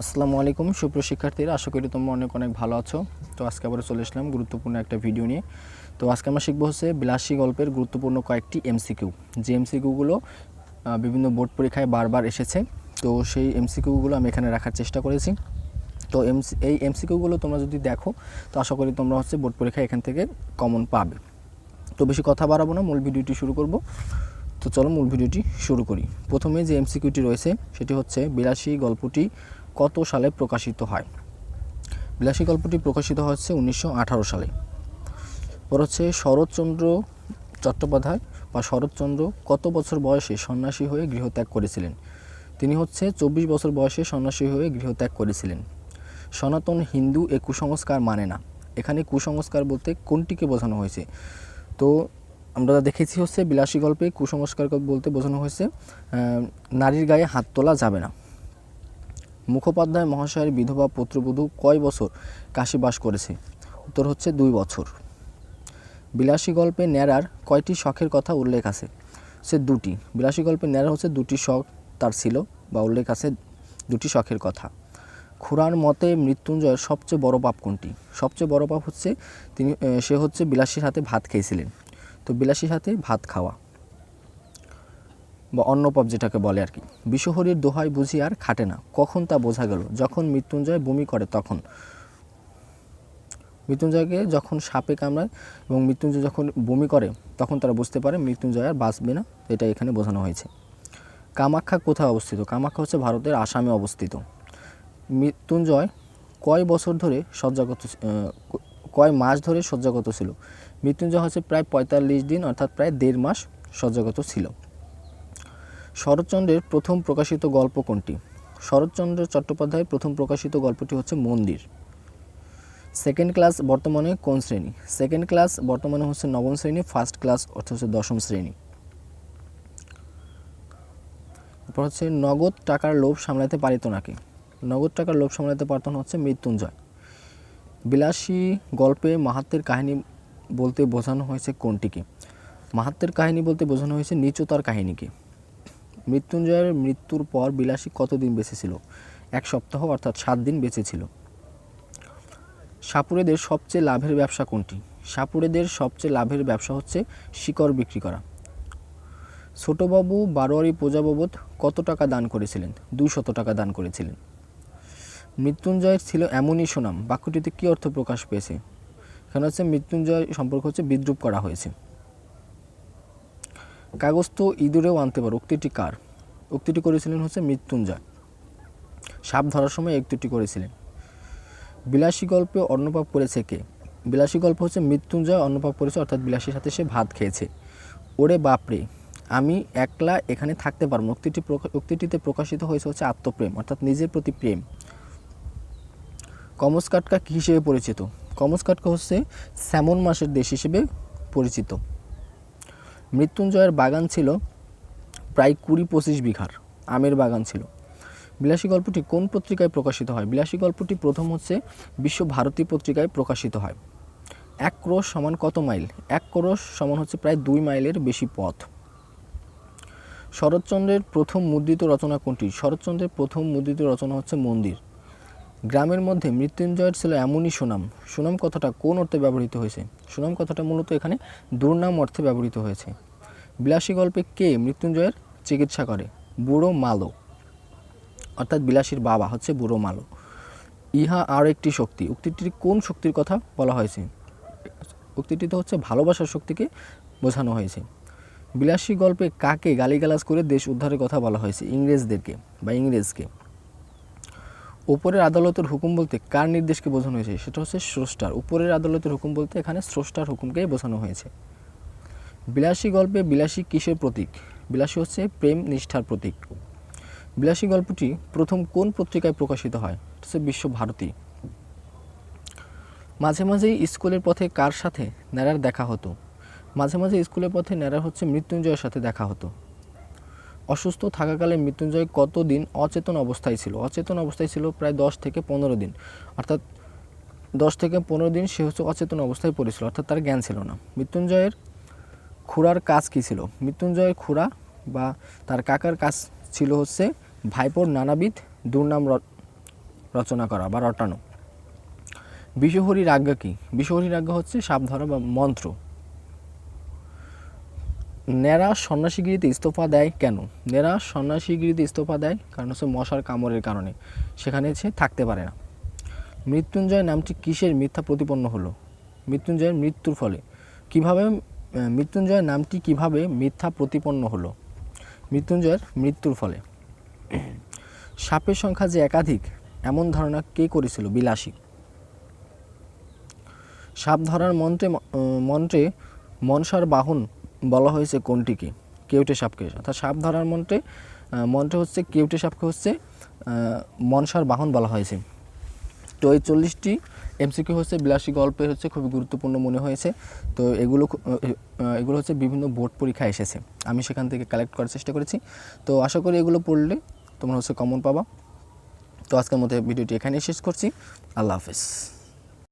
আসসালামু আলাইকুম, সুপ্রিয় শিক্ষার্থীরা, আশা করি তোমরা অনেক অনেক ভালো আছো। তো আজকে আবার চলে আসলাম গুরুত্বপূর্ণ একটা ভিডিও নিয়ে। তো আজকে আমরা শিখব হচ্ছে বিলাসী গল্পের গুরুত্বপূর্ণ কয়েকটি এমসিকিউ। যে এমসিকিউগুলো বিভিন্ন বোর্ড পরীক্ষায় বারবার এসেছে। তো সেই এমসিকিউগুলো আমি এখানে রাখার চেষ্টা করেছি। তো এমসি, এই এমসিকিউগুলো তোমরা যদি দেখো, তো আশা করি তোমরা হচ্ছে বোর্ড পরীক্ষায় এখান থেকে কমন পাবে। তো বেশি কথা বাড়াবো না, মূল ভিডিওটি শুরু করব। তো চলো মূল ভিডিওটি শুরু করি। প্রথমে যে এমসিকিউটি রয়েছে, সেটি হচ্ছে বিলাসী গল্পটি কত সালে প্রকাশিত হয়? বিলাসী গল্পটি প্রকাশিত হচ্ছে উনিশশো আঠারো সালে। পর হচ্ছে শরৎচন্দ্র চট্টোপাধ্যায় বা শরৎচন্দ্র কত বছর বয়সে সন্ন্যাসী হয়ে গৃহত্যাগ করেছিলেন? তিনি হচ্ছে চব্বিশ বছর বয়সে সন্ন্যাসী হয়ে গৃহত্যাগ করেছিলেন। সনাতন হিন্দু এ কুসংস্কার মানে না। এখানে কুসংস্কার বলতে কোনটিকে বোঝানো হয়েছে? তো আমরা দেখেছি হচ্ছে বিলাসী গল্পে কুসংস্কার বলতে বোঝানো হয়েছে নারীর গায়ে হাত তোলা যাবে না। মুখোপাধ্যায় মহাশয়ের বিধবা পুত্রবধূ কয় বছর কাশী বাস করেছে? উত্তর হচ্ছে দুই বছর। বিলাসী গল্পে ন্যাড়ার কয়টি শখের কথা উল্লেখ আছে? সে দুটি। বিলাসী গল্পে ন্যাড়া হচ্ছে দুটি শখ তার ছিল বা উল্লেখ আছে দুটি শখের কথা। খুরার মতে মৃত্যুঞ্জয়ের সবচেয়ে বড় পাপ কোনটি? সবচেয়ে বড় পাপ হচ্ছে তিনি সে হচ্ছে বিলাসীর হাতে ভাত খেয়েছিলেন। তো বিলাসীর হাতে ভাত খাওয়া। বা অন্য পাপ যেটাকে বলে আর কি। বিশ্বহরির দোহাই বুঝি আর খাটে না। কখন তা বোঝা গেল? যখন মৃত্যুঞ্জয় বমি করে, তখন। মৃত্যুঞ্জয়কে যখন সাপে কামড়ায় এবং মৃত্যুঞ্জয় যখন বমি করে, তখন তারা বুঝতে পারে মৃত্যুঞ্জয় আর বাঁচবে না। এটা এখানে বোঝানো হয়েছে। কামাখ্যা কোথায় অবস্থিত? কামাখ্যা হচ্ছে ভারতের আসামে অবস্থিত। মৃত্যুঞ্জয় কয় বছর ধরে শয্যাগত কয় মাস ধরে শয্যাগত ছিল? মৃত্যুঞ্জয় হচ্ছে প্রায় পঁয়তাল্লিশ দিন, অর্থাৎ প্রায় দেড় মাস শয্যাগত ছিল। শরৎচন্দ্রের প্রথম প্রকাশিত গল্প কোনটি? শরৎচন্দ্র চট্টোপাধ্যায়ের প্রথম প্রকাশিত গল্পটি হচ্ছে মন্দির। সেকেন্ড ক্লাস বর্তমানে কোন শ্রেণি? সেকেন্ড ক্লাস বর্তমানে হচ্ছে নবম শ্রেণি, ফার্স্ট ক্লাস অর্থাৎ হচ্ছে দশম শ্রেণি। তারপর হচ্ছে, নগদ টাকার লোভ সামলাতে পারিত নাকি নগদ টাকার লোভ সামলাতে পারত না হচ্ছে মৃত্যুঞ্জয়। বিলাসী গল্পে মাহাত্মের কাহিনী বলতে বোঝানো হয়েছে কোনটিকে মাহাত্মের কাহিনী বলতে বোঝানো হয়েছে নিচুতার কাহিনীকে মৃত্যুঞ্জয়ের মৃত্যুর পর বিলাসী কতদিন বেঁচে ছিল? এক সপ্তাহ অর্থাৎ সাত দিন বেঁচে ছিল। সাপুড়েদের সবচেয়ে লাভের ব্যবসা কোনটি? সাপুড়েদের সবচেয়ে লাভের ব্যবসা হচ্ছে শিকড় বিক্রি করা। ছোটবাবু বারোয়ারি পূজা বাবদ কত টাকা দান করেছিলেন? দুশত টাকা দান করেছিলেন। মৃত্যুঞ্জয়ের ছিল এমনই সুনাম। বাক্যটিতে কী অর্থ প্রকাশ পেয়েছে? এখানে হচ্ছে মৃত্যুঞ্জয় সম্পর্ক হচ্ছে বিদ্রুপ করা হয়েছে। কাগজ তো ইঁদুরেও আনতে পারো। উক্তিটি কার? উক্তিটি করেছিলেন হচ্ছে মৃত্যুঞ্জয়। সাপ ধরার সময় উক্তিটি করেছিলেন। বিলাসী গল্পে অন্নপাপ করেছে কে? বিলাসী গল্প হচ্ছে মৃত্যুঞ্জয় অন্নপাপ করেছে, অর্থাৎ বিলাসীর সাথে সে ভাত খেয়েছে। ওরে বাপরে, আমি একলা এখানে থাকতে পারব উক্তিটি উক্তিটিতে প্রকাশিত হয়েছে হচ্ছে আত্মপ্রেম, অর্থাৎ নিজের প্রতি প্রেম। কমস কাটকা কী হিসেবে পরিচিত? কমস কাটকা হচ্ছে স্যামন মাসের দেশ হিসেবে পরিচিত। মৃত্যুঞ্জয়ের বাগান ছিল প্রায় কুড়ি পঁচিশ বিঘার, আমের বাগান ছিল। বিলাসী গল্পটি কোন পত্রিকায় প্রকাশিত হয়? বিলাসী গল্পটি প্রথম হচ্ছে বিশ্বভারতী পত্রিকায় প্রকাশিত হয়। এক ক্রোশ সমান কত মাইল? এক ক্রোশ সমান হচ্ছে প্রায় দুই মাইলের বেশি পথ। শরৎচন্দ্রের প্রথম মুদ্রিত রচনা কোনটি? শরৎচন্দ্রের প্রথম মুদ্রিত রচনা হচ্ছে মন্দির। গ্রামের মধ্যে মৃত্যুঞ্জয়ের ছিল এমনই সুনাম। সুনাম কথাটা কোন অর্থে ব্যবহৃত হয়েছে? সুনাম কথাটা মূলত এখানে দুর্নাম অর্থে ব্যবহৃত হয়েছে। বিলাসী গল্পে কে মৃত্যুঞ্জয়ের চিকিৎসা করে? বুড়ো মালো। অর্থাৎ বিলাসীর বাবা হচ্ছে বুড়ো মালো। ইহা আর একটি শক্তি। উক্তিটির কোন শক্তির কথা বলা হয়েছে? উক্তিটিতে হচ্ছে ভালোবাসার শক্তিকে বোঝানো হয়েছে। বিলাসী গল্পে কাকে গালিগালাজ করে দেশ উদ্ধারের কথা বলা হয়েছে? ইংরেজদেরকে বা ইংরেজকে। উপরের আদালতের হুকুম বলতে কার নির্দেশকে বোঝানো হয়েছে? সেটা হচ্ছে স্রষ্টার। উপরের আদালতের হুকুম বলতে এখানে স্রষ্টার হুকুমকেই বোঝানো হয়েছে। বিলাসী গল্পে বিলাসী কিসের প্রতীক? বিলাসী হচ্ছে প্রেম নিষ্ঠার প্রতীক। বিলাসী গল্পটি প্রথম কোন পত্রিকায় প্রকাশিত হয়? হচ্ছে বিশ্বভারতী। মাঝে মাঝেই স্কুলের পথে কার সাথে ন্যাড়ার দেখা হতো? মাঝে মাঝে স্কুলের পথে ন্যাড়ার হচ্ছে মৃত্যুঞ্জয়ের সাথে দেখা হতো। অসুস্থ থাকাকালে মৃত্যুঞ্জয় কতদিন অচেতন অবস্থায় ছিল? অচেতন অবস্থায় ছিল প্রায় দশ থেকে পনেরো দিন। অর্থাৎ দশ থেকে পনেরো দিন সে হচ্ছে অচেতন অবস্থায় পড়েছিল, অর্থাৎ তার জ্ঞান ছিল না। মৃত্যুঞ্জয়ের খুড়ার কাজ কী ছিল? মৃত্যুঞ্জয়ের খুড়া বা তার কাকার কাজ ছিল হচ্ছে ভাইপোর নানাবিধ দুর্নাম রচনা করা বা রটানো। বিশ্বহরির আজ্ঞা কী? বিশ্বহরির আজ্ঞা হচ্ছে সাপ ধরা বা মন্ত্র। নেরা সন্ন্যাসীগিরিতে ইস্তফা দেয় কেন? নেরা সন্ন্যাসীগিরিতে ইস্তফা দেয় কারণ হচ্ছে মশার কামড়ের কারণে। সেখানে সে থাকতে পারে না। মৃত্যুঞ্জয় নামটি কিসের মিথ্যা প্রতিপন্ন হলো? মৃত্যুঞ্জয়ের মৃত্যুর ফলে। কীভাবে আহ, মৃত্যুঞ্জয় নামটি কীভাবে মিথ্যা প্রতিপন্ন হলো? মৃত্যুঞ্জয়ের মৃত্যুর ফলে। সাপের সংখ্যা যে একাধিক এমন ধারণা কে করেছিল? বিলাসী। সাপ ধরার মন্ত্রে মন্ত্রে মনসার বাহন বলা হয়েছে কোনটিকে কেউটে সাপকে। অর্থাৎ সাপ ধরার মন্ত্রে মন্ত্রে হচ্ছে কেউটে সাপকে হচ্ছে মনসার বাহন বলা হয়েছে। তো এই চল্লিশটি এমসিকিউ হচ্ছে বিলাসী গল্পে হচ্ছে খুবই গুরুত্বপূর্ণ মনে হয়েছে। তো এগুলো এগুলো হচ্ছে বিভিন্ন বোর্ড পরীক্ষায় এসেছে। আমি সেখান থেকে কালেক্ট করার চেষ্টা করেছি। তো আশা করি এগুলো পড়লে তোমরা হচ্ছে কমন পাবা। তো আজকের মতো ভিডিওটি এখানেই শেষ করছি। আল্লাহ হাফেজ।